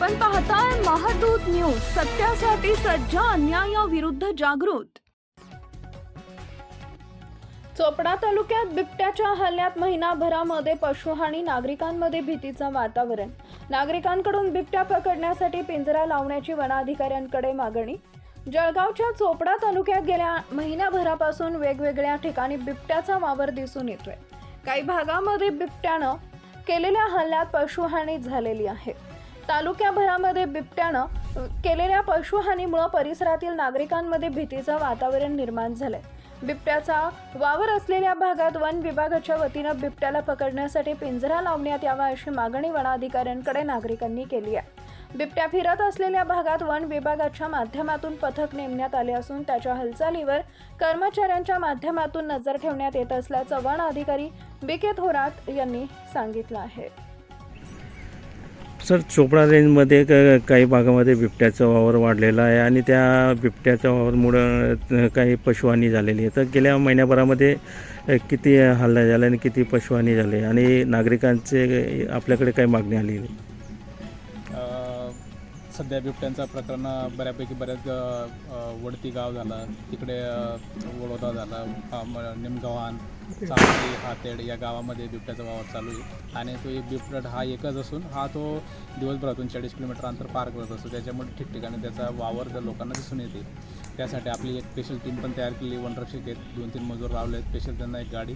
आपण पाहताय महादूत न्यूज सत्यासाठी सज्ज अन्यायाविरुद्ध जागृत. चोपडा तालुक्यात बिबट्याच्या हल्ल्यात महिनाभरामध्ये पशुहानी नागरिकांमध्ये भीतीचं वातावरण. नागरिकांकडून बिबट्या पकडण्यासाठी पिंजरा लावण्याची वनाधिकाऱ्यांकडे मागणी. जळगावच्या चोपडा तालुक्यात गेल्या महिन्याभरापासून वेगवेगळ्या ठिकाणी बिबट्याचा वावर दिसून येतोय. काही भागामध्ये बिबट्यानं केलेल्या हल्ल्यात पशुहानी झालेली आहे. तालुक्याभरामध्ये बिबट्यानं केलेल्या पशुहानीमुळे परिसरातील नागरिकांमध्ये भीतीचं वातावरण निर्माण झालंय. बिबट्याचा वावर असलेल्या भागात वन विभागाच्या वतीनं बिबट्याला पकडण्यासाठी पिंजरा लावण्यात यावा अशी मागणी वनाधिकाऱ्यांकडे नागरिकांनी केली आहे. बिबट्या फिरत असलेल्या भागात वन विभागाच्या माध्यमातून पथक नेमण्यात आले असून त्याच्या हालचालीवर कर्मचाऱ्यांच्या माध्यमातून नजर ठेवण्यात येत असल्याचं वन अधिकारी बी के थोरात यांनी सांगितलं आहे. सर चोपडा रेंजमध्ये क काही भागामध्ये बिबट्याचा वावर वाढलेला आहे आणि त्या बिबट्याच्या वावरमुळं काही पशुहानी झालेली आहे. तर गेल्या महिन्याभरामध्ये किती हल्ला झाला आणि किती पशुहानी झाली? आणि नागरिकांचे आपल्याकडे काही मागणी आलेली सध्या बिबट्यांचा प्रकरण बऱ्यापैकी बऱ्याच वडती गाव झालं. तिकडे वडोदा झालं अ, निमगव्हाण चांगली हातेड या गावामध्ये बिबट्याचा वावर चालू आहे. आणि तो एक बिबट हा एकच असून हा तो दिवसभरातून चाळीस किलोमीटर अंतर पार करत असतो. त्याच्यामुळे ठिकठिकाणी त्याचा वावर जर लोकांना दिसून येते त्यासाठी आपली एक स्पेशल टीम पण तयार केली वनरक्षक आहेत. दोन तीन मजूर लावले आहेत. स्पेशल त्यांना एक गाडी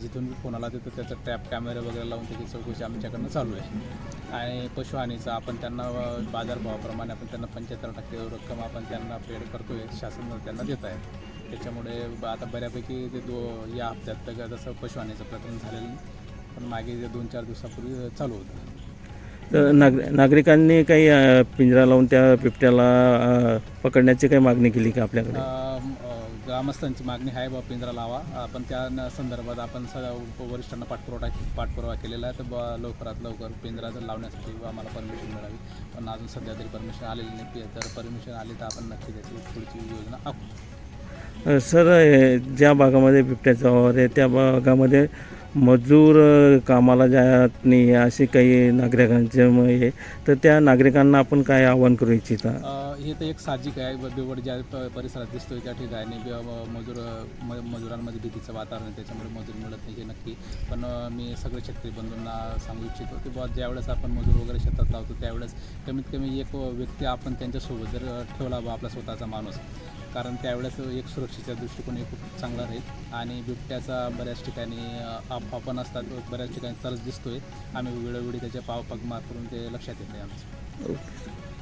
जिथून फोन आला तिथं त्याचा ट्रॅप कॅमेरा वगैरे लावून त्याची चौकशी आमच्याकडनं चालू आहे. आणि पशुहानीचा आपण त्यांना बाजारभावाप्रमाणे आपण त्यांना पंच्याहत्तर टक्के रक्कम आपण त्यांना पेड करतोय शासन त्यांना देत आहे. त्याच्यामुळे आता बऱ्यापैकी ते दो या हप्त्यात जसं पशुहानीचं प्रकरण झालेलं पण मागे जे दोन चार दिवसापूर्वी चालू होतं. तर नाग नागरिकांनी काही अ, पिंजरा लावून त्या बिबट्याला अ, पकडण्याची काही मागणी केली का आपल्याकडे? अम, अ, ग्रामस्थांची मागणी आहे बा पिंजरा लावा. आपण त्या न- संदर्भात आपण स वरिष्ठांना पाठपुरवठा पाठपुरावा केलेला आहे. तर बा लवकरात लवकर पिंजरा जर लावण्यासाठी बा आम्हाला परमिशन मिळावी. पण अजून सध्या तरी परमिशन आलेली नाही. तर परमिशन आली तर आपण नक्की त्याची पुढची योजना आखू. अ, सर ज्या भागामध्ये बिबट्याचा वावर आहे त्या भागामध्ये मजूर कामाला जात नाही असे काही नागरिकांचे हे. तर त्या नागरिकांना आपण काय आवाहन करू इच्छिता? हे तर एक साहजिक आहे. बिवड ज्या प- परिसरात दिसतोय त्या ठिकाणी बि- म- मजूर म- मजुरांमध्ये भीतीचं वातावरण आहे त्याच्यामुळे मजूर मिळत नाही हे नक्की. पण अ, मी सगळे शेतकरी बंधूंना सांगू इच्छितो की बुवा ज्यावेळेस आपण मजूर वगैरे शेतात लावतो त्यावेळेस कमीत कमी एक व्यक्ती आपण त्यांच्यासोबत जर अ, ठेवला बा आपला स्वतःचा माणूस कारण त्यावेळेस एक सुरक्षेच्या दृष्टिकोन खूप चांगला राहील. आणि बिबट्याचा बऱ्याच ठिकाणी अ, अफवा पण असतात. बऱ्याच ठिकाणी तरच दिसतोय. आम्ही वेळोवेळी त्याचे पाव पगमार करून ते लक्षात येते आमचं. ओके.